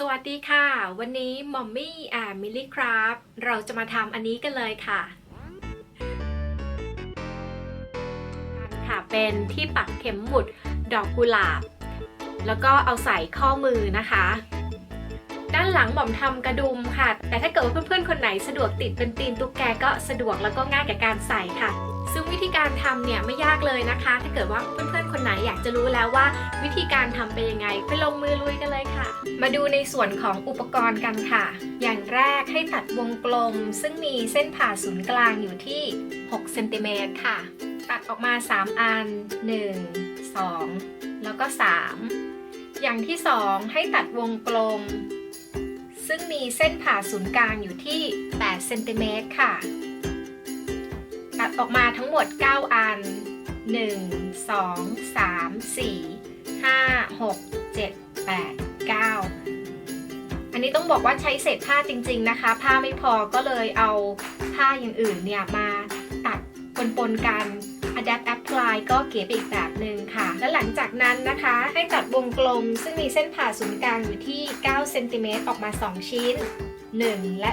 สวัสดีค่ะ วันนี้มอมมี่แอนมิลลี่ครับ เราจะมาทำอันนี้กันเลยค่ะค่ะเป็นที่ปักเข็มหมุดดอกกุหลาบ แล้วก็เอาใส่ข้อมือนะคะ ด้านหลังหม่อมทำกระดุมค่ะ แต่ถ้าเกิดว่าเพื่อนๆคนไหนสะดวกติดเป็นตีนตุ๊กแกก็สะดวกแล้วก็ง่ายกับการใส่ค่ะ ซึ่งวิธีการทำเนี่ยไม่ยากเลยนะคะ ถ้าเกิดว่าเพื่อน ไหนอยากจะรู้แล้วว่า วิธีการทำเป็นยังไง ไปลงมือลุยกันเลยค่ะ มาดูในส่วนของอุปกรณ์กันค่ะ อย่างแรกให้ตัดวงกลม ซึ่งมีเส้นผ่าศูนย์กลางอยู่ที่6เซนติเมตรค่ะ ตัดออกมา 3 อัน 1 2 แล้วก็ 3 อย่างที่ 2 ให้ตัดวงกลม ซึ่งมีเส้นผ่าศูนย์กลางอยู่ที่8เซนติเมตรค่ะ ตัดออกมาทั้งหมด 9 อัน 1 2 3 4 5 6 7 8 9 อันนี้ต้องบอกว่าใช้เศษผ้าจริง ๆนะคะ ผ้าไม่พอก็เลยเอาผ้าอย่างอื่นเนี่ยมาตัดปนๆกัน Adapt Apply ก็เก๋ไปอีกแบบหนึ่งค่ะ แล้วหลังจากนั้นนะคะ ให้ตัดวงกลมซึ่งมีเส้นผ่าศูนย์กลางอยู่ที่9เซนติเมตรออกมา 2 ชิ้น 1 และ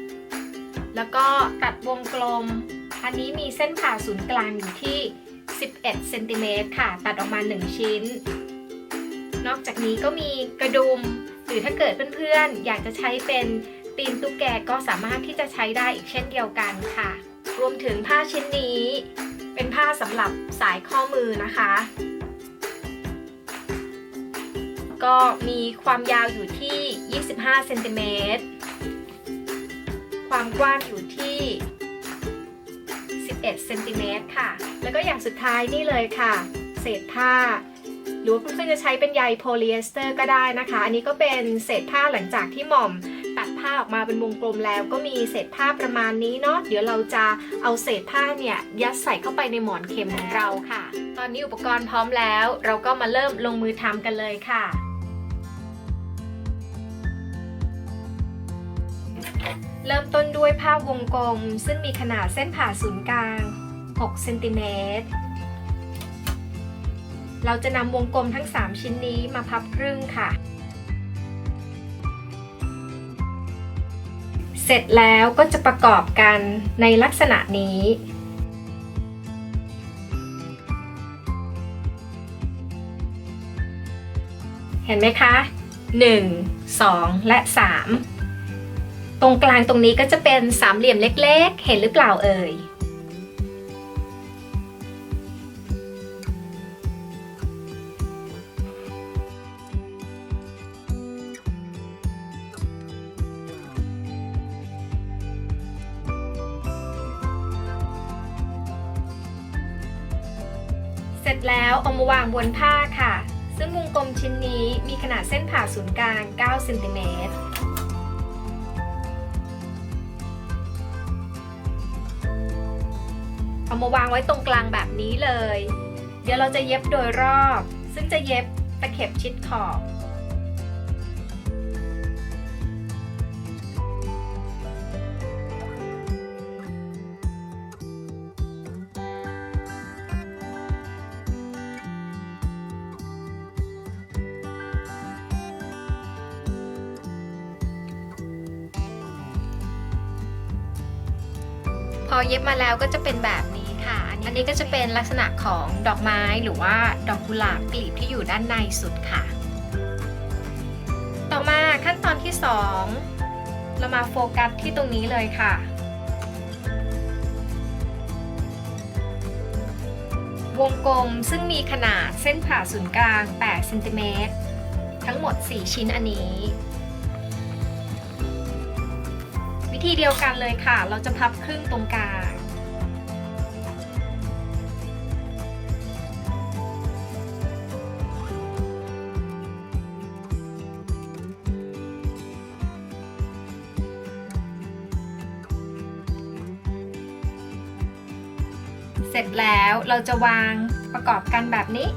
2 แล้วก็ตัดวงกลม อันนี้มีเส้นผ่าศูนย์กลางอยู่ที่ 11เซนติเมตรค่ะ ตัดออกมา 1 ชิ้น นอกจากนี้ก็มีกระดุม หรือถ้าเกิดเพื่อนๆ อยากจะใช้เป็นตีนตุ๊กแกก็สามารถที่จะใช้ได้อีกเช่นเดียวกันค่ะ รวมถึงผ้าชิ้นนี้ เป็นผ้าสำหรับสายข้อมือนะคะ ก็มีความยาวอยู่ที่ 25เซนติเมตรความกว้างอยู่ที่ 11เซนติเมตรค่ะ แล้วก็อย่างสุดท้ายนี่เลยค่ะ เศษผ้า หรือว่าเพื่อนๆจะใช้เป็นใยโพลีเอสเตอร์ก็ได้นะคะ อันนี้ก็เป็นเศษผ้าหลังจากที่หม่อมตัดผ้าออกมาเป็นวงกลมแล้ว ก็มีเศษผ้าประมาณนี้เนาะ เดี๋ยวเราจะเอาเศษผ้าเนี่ยยัดใส่เข้าไปในหมอนเข็มของเราค่ะ ตอนนี้อุปกรณ์พร้อมแล้ว เราก็มาเริ่มลงมือทำกันเลยค่ะ เริ่มต้นด้วยผ้าวงกลม ซึ่งมีขนาดเส้นผ่าศูนย์กลาง 6 เซนติเมตร เราจะนำวงกลมทั้ง 3 ชิ้นนี้มาพับครึ่งค่ะ เสร็จแล้วก็จะประกอบกันในลักษณะนี้เห็นไหมคะ 1 2 และ 3 ตรงกลางตรงนี้ก็จะเป็นสามเหลี่ยมเล็กๆ เห็นหรือเปล่าเอ่ย เสร็จแล้วเอามาวางบนผ้าค่ะ ซึ่งวงกลมชิ้นนี้มีขนาดเส้นผ่าศูนย์กลาง 9 เซนติเมตร เอามาวางไว้ตรงกลางแบบนี้เลย เดี๋ยวเราจะเย็บโดยรอบ ซึ่งจะเย็บตะเข็บชิดขอบพอเย็บมาแล้วก็จะเป็นแบบ อันนี้ก็จะเป็นลักษณะของดอกไม้หรือว่าดอกกุหลาบกลีบที่อยู่ด้านในสุดค่ะ ต่อมาขั้นตอนที่ 2 เรามาโฟกัสที่ตรงนี้เลยค่ะ วงกลมซึ่งมีขนาดเส้นผ่าศูนย์กลาง8เซนติเมตรทั้งหมด 4 ชิ้นอันนี้ วิธีเดียวกันเลยค่ะ เราจะพับครึ่งตรงกลาง เสร็จแล้วเราจะวางประกอบกันแบบนี้ 1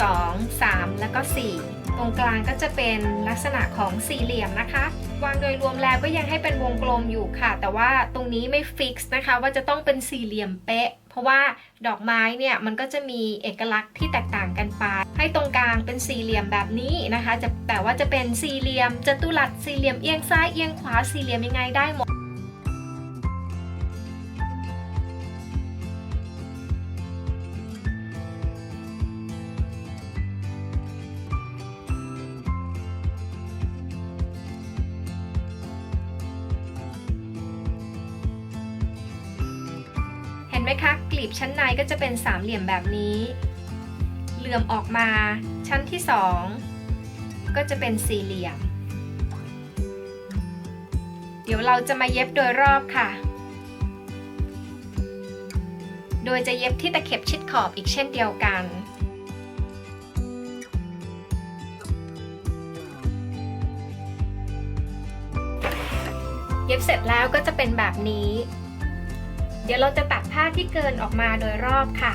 2 3 แล้วก็ 4 ตรงกลางก็จะเป็นลักษณะของสี่เหลี่ยมนะคะ วางโดยรวมแล้วก็ยังให้เป็นวงกลมอยู่ค่ะ แต่ว่าตรงนี้ไม่ฟิกซ์นะคะ ว่าจะต้องเป็นสี่เหลี่ยมเป๊ะ เพราะว่าดอกไม้เนี่ย มันก็จะมีเอกลักษณ์ที่แตกต่างกันไป ให้ตรงกลางเป็นสี่เหลี่ยมแบบนี้นะคะ จะแต่ว่าจะเป็นสี่เหลี่ยมจัตุรัสสี่เหลี่ยมเอียงซ้ายเอียงขวาสี่เหลี่ยมยังไงได้หมดเห็นไหมคะกลีบชั้นในก็จะเป็นสามเหลี่ยมแบบนี้ ลื่อมออกมาชั้นที่สองก็จะเป็นสี่เหลี่ยม เดี๋ยวเราจะมาเย็บโดยรอบค่ะ โดยจะเย็บที่ตะเข็บชิดขอบอีกเช่นเดียวกันเย็บเสร็จแล้วก็จะเป็นแบบนี้ เดี๋ยวเราจะตัดผ้าที่เกินออกมาโดยรอบค่ะ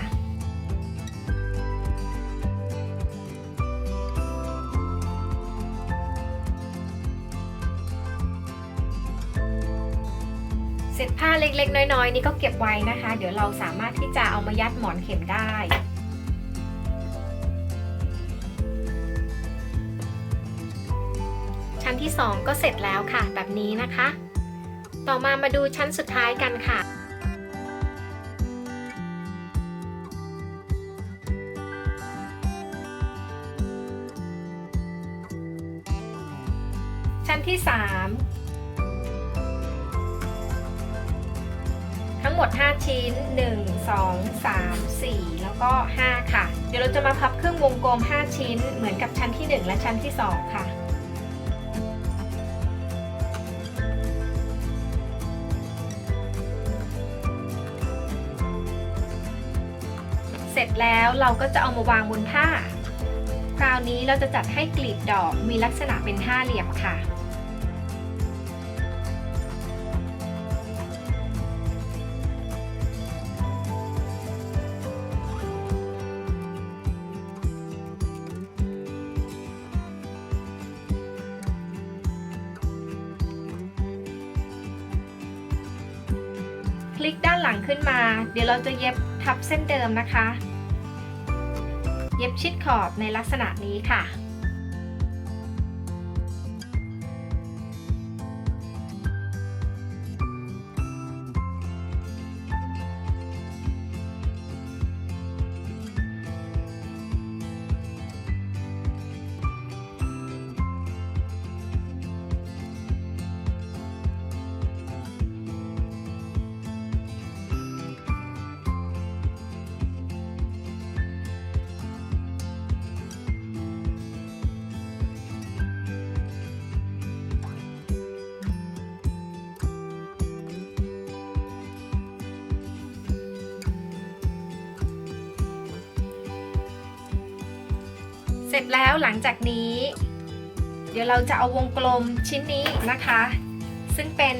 เศษผ้าเล็กๆ น้อยๆ นี่ก็เก็บไว้นะคะ เดี๋ยวเราสามารถที่จะเอามายัดหมอนเข็มได้ชั้นที่ 2 ก็เสร็จแล้วค่ะ แบบนี้นะคะ ต่อมามาดูชั้นสุดท้ายกันค่ะ ทั้งหมด 5 ชิ้น 1 2 3 4 แล้วก็ 5 ค่ะ เดี๋ยวเราจะมาพับเครื่องวงกลม 5 ชิ้น เหมือนกับชั้นที่ 1 และชั้นที่ 2 ค่ะเสร็จแล้วเราก็จะเอามาวางบนผ้า คราวนี้เราจะจัดให้กลีบดอกมีลักษณะเป็นห้าเหลี่ยมค่ะ ลิกด้านหลังขึ้นมา เดี๋ยวเราจะเย็บทับเส้นเดิมนะคะ เย็บชิดขอบในลักษณะนี้ค่ะ สร็จแล้วหลังจากนี้ เดี๋ยวเราจะเอาวงกลมชิ้นนี้นะคะ ซึ่งเป็น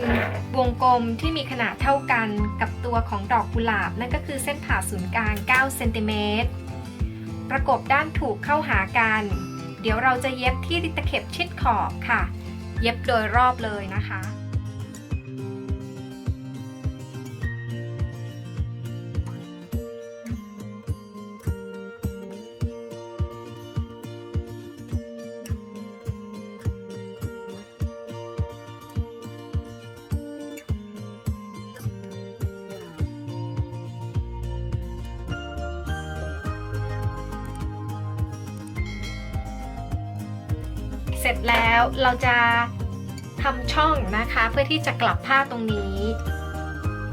วงกลมที่มีขนาดเท่ากันกับตัวของดอกกุหลาบ นั่นก็คือเส้นผ่าศูนย์กลาง 9 เซนติเมตร ประกบด้านถูกเข้าหากัน เดี๋ยวเราจะเย็บที่ตะเข็บชิดขอบค่ะ เย็บโดยรอบเลยนะคะ เสร็จแล้วเราจะทำช่องนะคะเพื่อที่จะกลับผ้าตรงนี้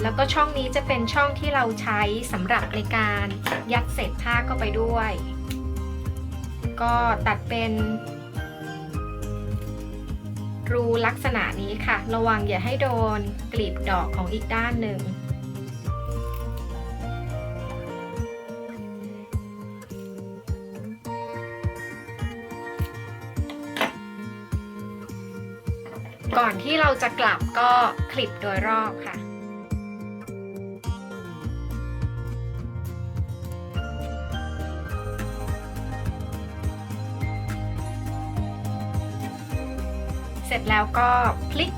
แล้วก็ช่องนี้จะเป็นช่องที่เราใช้สำหรับในการยัดเศษผ้าเข้าไปด้วย ก็ตัดเป็นรูลักษณะนี้ค่ะ ระวังอย่าให้โดนกลีบดอกของอีกด้านหนึ่ง ก่อนที่เราจะกลับก็คลิปโดยรอบค่ะเสร็จแล้วก็คลิก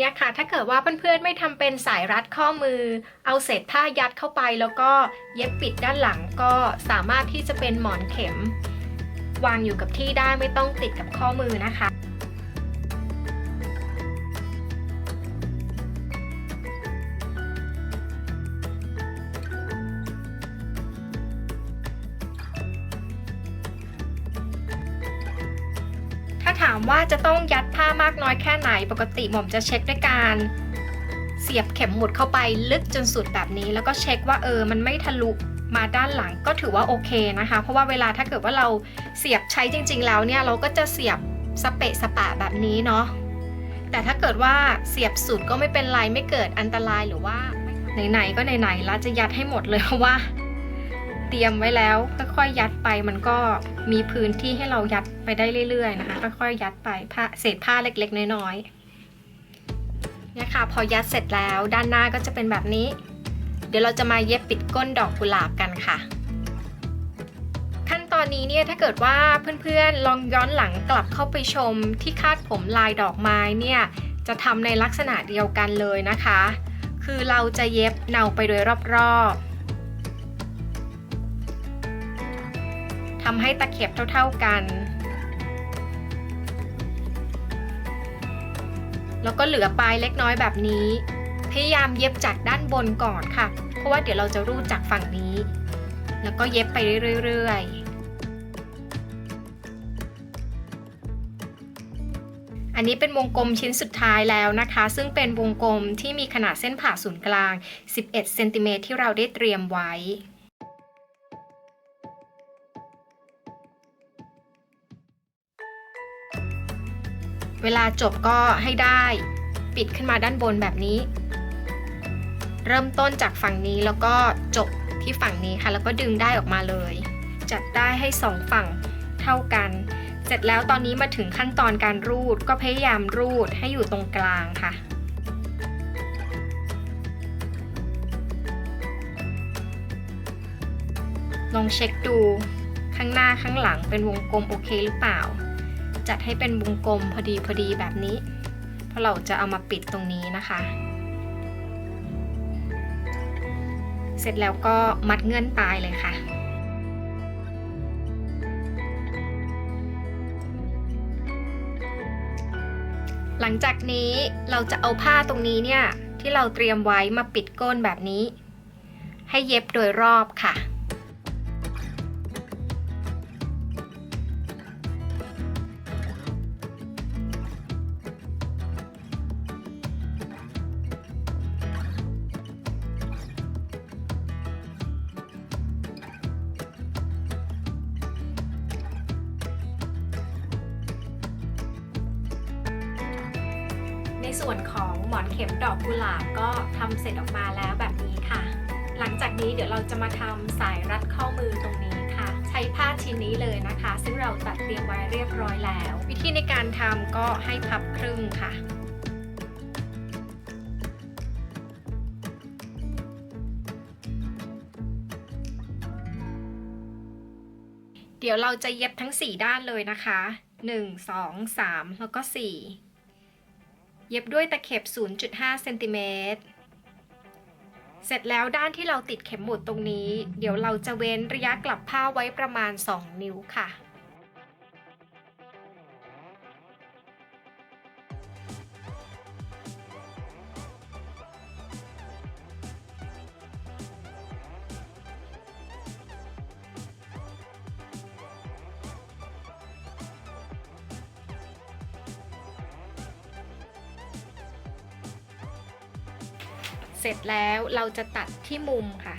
เนี่ยค่ะ ถ้าเกิดว่าเพื่อนๆไม่ทำเป็นสายรัดข้อมือ เอาเศษผ้ายัดเข้าไปแล้วก็เย็บปิดด้านหลังก็สามารถที่จะเป็นหมอนเข็ม วางอยู่กับที่ได้ไม่ต้องติดกับข้อมือนะคะ ว่าจะต้องยัดผ้ามากน้อยแค่ไหน ปกติหม่อมจะเช็คด้วยการเสียบเข็มหมุดเข้าไปลึกจนสุดแบบนี้ แล้วก็เช็คว่าเออ มันไม่ทะลุมาด้านหลังก็ถือว่าโอเคนะคะ เพราะว่าเวลาถ้าเกิดว่าเราเสียบใช้จริง ๆ แล้วเนี่ยเราก็จะเสียบสเปะสปะแบบนี้เนาะแต่ถ้าเกิดว่าเสียบสุดก็ไม่เป็นไรไม่เกิดอันตรายหรือว่าไหนๆก็ไหนๆแล้วจะยัดให้หมดเลยเพราะว่า เตรียมไว้แล้วค่อยๆยัดไปมันก็มีพื้นที่ให้เรายัดไปได้เรื่อย ๆ นะคะ ค่อยๆยัดไปผ้าเศษผ้าเล็กๆ น้อยๆเนี่ยค่ะพอยัดเสร็จแล้วด้านหน้าก็จะเป็นแบบนี้ เดี๋ยวเราจะมาเย็บปิดก้นดอกกุหลาบกันค่ะ ขั้นตอนนี้เนี่ยถ้าเกิดว่าเพื่อนๆลองย้อนหลังกลับเข้าไปชมที่คาดผมลายดอกไม้เนี่ยจะทำในลักษณะเดียวกันเลยนะคะ คือเราจะเย็บเนาไปโดยรอบๆำให้ตะเข็บเท่า ๆกัน แล้วก็เหลือปลายเล็กน้อยแบบนี้ พยายามเย็บจากด้านบนก่อนค่ะ เพราะว่าเดี๋ยวเราจะรูดจากฝั่งนี้ แล้วก็เย็บไปเรื่อยๆอันนี้เป็นวงกลมชิ้นสุดท้ายแล้วนะคะ ซึ่งเป็นวงกลมที่มีขนาดเส้นผ่าศูนย์กลาง 11 เซนติเมตรที่เราได้เตรียมไว้ เวลาจบก็ให้ได้ ปิดขึ้นมาด้านบนแบบนี้ เริ่มต้นจากฝั่งนี้แล้วก็จบที่ฝั่งนี้ค่ะ แล้วก็ดึงได้ออกมาเลย จัดได้ให้สองฝั่งเท่ากัน เสร็จแล้วตอนนี้มาถึงขั้นตอนการรูดก็พยายามรูดให้อยู่ตรงกลางค่ะลองเช็คดูข้างหน้าข้างหลังเป็นวงกลมโอเคหรือเปล่า จัดให้เป็นวงกลมพอดีพอดีแบบนี้ เพราะเราจะเอามาปิดตรงนี้นะคะ เสร็จแล้วก็มัดเงื่อนปลายเลยค่ะหลังจากนี้เราจะเอาผ้าตรงนี้เนี่ย ที่เราเตรียมไว้มาปิดก้นแบบนี้ ให้เย็บโดยรอบค่ะ หมอนเข็มดอกกุหลาบก็ทำเสร็จออกมาแล้วแบบนี้ค่ะ หลังจากนี้เดี๋ยวเราจะมาทำสายรัดข้อมือตรงนี้ค่ะ ใช้ผ้าชิ้นนี้เลยนะคะ ซึ่งเราตัดเตรียมไว้เรียบร้อยแล้ว วิธีในการทำก็ให้พับครึ่งค่ะเดี๋ยวเราจะเย็บทั้ง 4 ด้านเลยนะคะ 1 2 3 แล้วก็ 4 เย็บด้วยตะเข็บ 0.5 เซนติเมตร เสร็จแล้วด้านที่เราติดเข็มหมุดตรงนี้ เดี๋ยวเราจะเว้นระยะกลับผ้าไว้ประมาณ 2 นิ้วค่ะ แล้วเราจะตัดที่มุมค่ะ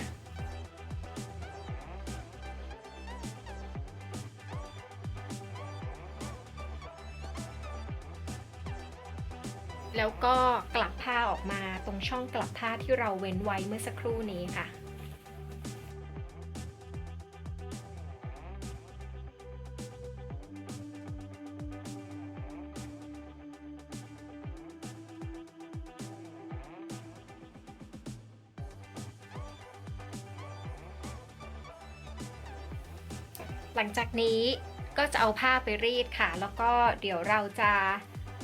แล้วก็กลับผ้าออกมาตรงช่องกลับผ้าที่เราเว้นไว้เมื่อสักครู่นี้ค่ะ จากนี้ก็จะเอาผ้าไปรีดค่ะ แล้วก็เดี๋ยวเราจะ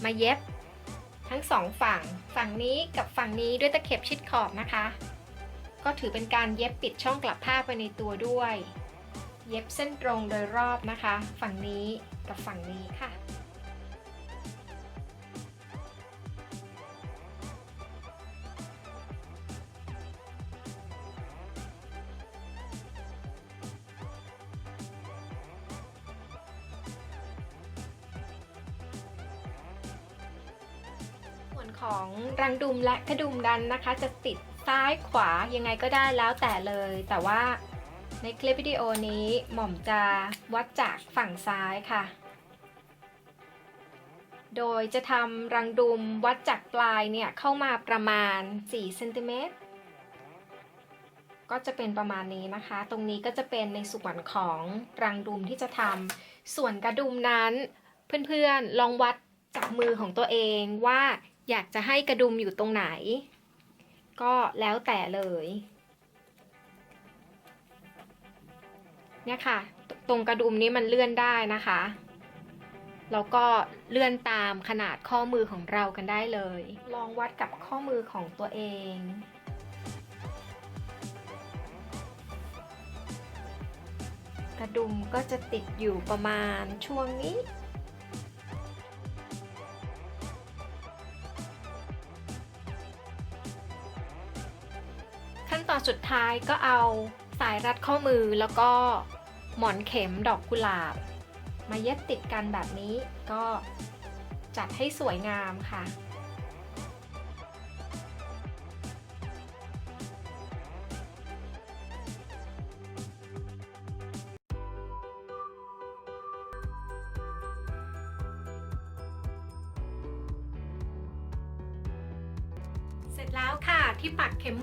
มาเย็บทั้งสองฝั่ง ฝั่งนี้กับฝั่งนี้ด้วยตะเข็บชิดขอบนะคะ ก็ถือเป็นการเย็บปิดช่องกลับผ้าไปในตัวด้วย เย็บเส้นตรงโดยรอบนะคะ ฝั่งนี้กับฝั่งนี้ค่ะ ของรังดุมและกระดุมดันนะคะ จะติดซ้ายขวายังไงก็ได้แล้วแต่เลย แต่ว่าในคลิปวิดีโอนี้หม่อมจะวัดจากฝั่งซ้ายค่ะ โดยจะทำรังดุมวัดจากปลายเนี่ยเข้ามาประมาณ4เซนติเมตรก็จะเป็นประมาณนี้นะคะ ตรงนี้ก็จะเป็นในส่วนของรังดุมที่จะทำส่วนกระดุมนั้น เพื่อนๆลองวัดจากมือของตัวเองว่า อยากจะให้กระดุมอยู่ตรงไหน ก็แล้วแต่เลยเนี่ยค่ะ ตรงกระดุมนี้มันเลื่อนได้นะคะ แล้วก็เลื่อนตามขนาดข้อมือของเรากันได้เลย ลองวัดกับข้อมือของตัวเองกระดุมก็จะติดอยู่ประมาณช่วงนี้ ตอนสุดท้ายก็เอาสายรัดข้อมือแล้วก็หมอนเข็มดอกกุหลาบ มาเย็บติดกันแบบนี้ก็จัดให้สวยงามค่ะ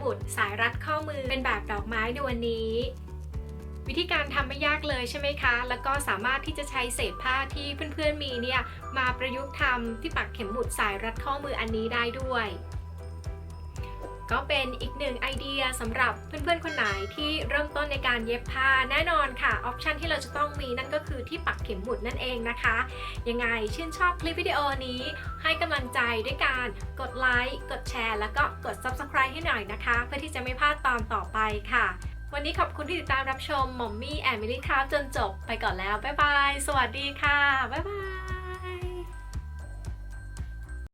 ปักเข็มหมุดสายรัดข้อมือเป็นแบบดอกไม้ในวันนี้ วิธีการทำไม่ยากเลยใช่ไหมคะ แล้วก็สามารถที่จะใช้เศษผ้าที่เพื่อนๆมีเนี่ยมาประยุกต์ทำที่ปักเข็มหมุดสายรัดข้อมืออันนี้ได้ด้วย ก็เป็นอีกหนึ่งไอเดียสำหรับเพื่อนๆ คนไหนที่เริ่มต้นในการเย็บผ้าแน่นอนค่ะ ออปชันที่เราจะต้องมีนั่นก็คือที่ปักเข็มหมุดนั่นเองนะคะ ยังไงชื่นชอบคลิปวิดีโอนี้ ให้กำลังใจด้วยการกดไลค์กดแชร์ แล้วก็กด Subscribe ให้หน่อยนะคะ เพื่อที่จะไม่พลาดตอนต่อไปค่ะ วันนี้ขอบคุณที่ติดตามรับชมหมอมมี่แอมิลี่คราฟจนจบไปก่อนแล้วบ๊ายบายสวัสดีค่ะบ๊ายบาย